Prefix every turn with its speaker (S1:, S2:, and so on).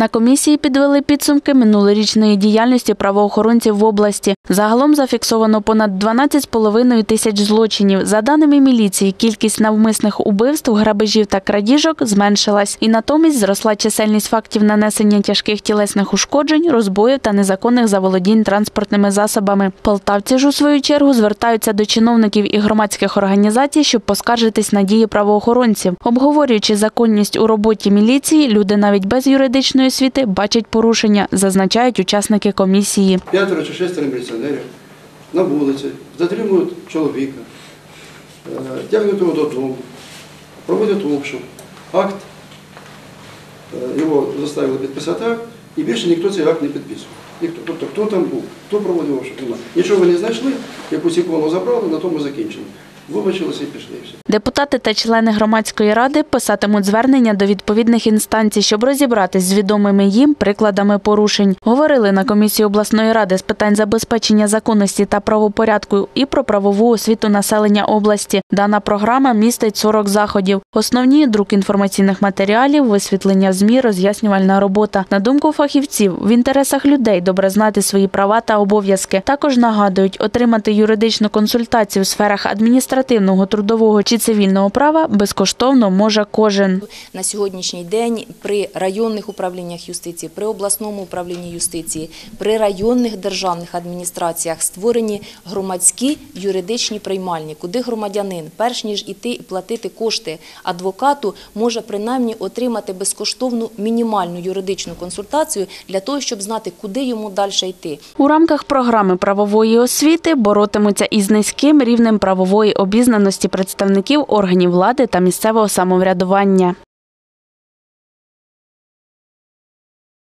S1: На комісії підвели підсумки минулорічної діяльності правоохоронців в області. Загалом зафіксовано понад 12,5 тисяч злочинів. За даними міліції, кількість навмисних убивств, грабежів та крадіжок зменшилась, і натомість зросла чисельність фактів нанесення тяжких тілесних ушкоджень, розбоїв та незаконних заволодінь транспортними засобами. Полтавці ж у свою чергу звертаються до чиновників і громадських організацій, щоб поскаржитись на дії правоохоронців. Обговорюючи законність у роботі міліції, люди навіть без юридичної освіти бачать порушення, зазначають учасники комісії.
S2: п'ятеро чи шестеро міліціонерів на вулиці, затримують чоловіка, е, тягнуть його додому, проводять обшук, акт, е, його заставили підписати і більше ніхто цей акт не підписував. Ніхто. Тобто, хто там був, хто проводив обшук. Нічого не знайшли, якусь ікону забрали, на тому закінчили. Вибачилися і пішли. і все.
S1: Депутати та члени громадської ради писатимуть звернення до відповідних інстанцій, щоб розібратись з відомими їм прикладами порушень. Говорили на комісії обласної ради з питань забезпечення законності та правопорядку і про правову освіту населення області. Дана програма містить 40 заходів. Основні друк інформаційних матеріалів, висвітлення змі, роз'яснювальна робота. На думку фахівців, в інтересах людей добре знати свої права та обов'язки. Також нагадують, отримати юридичну консультацію в сферах адміністративного, трудового чи цивільного права безкоштовно може кожен.
S3: на сьогоднішній день при районних управліннях юстиції, при обласному управлінні юстиції, при районних державних адміністраціях створені громадські юридичні приймальні, куди громадянин, перш ніж іти і платити кошти адвокату, може принаймні отримати безкоштовну мінімальну юридичну консультацію для того, щоб знати, куди йому далі йти.
S1: У рамках програми правової освіти боротимуться із низьким рівнем правової обізнаності представників органів влади та місцевого самоврядування.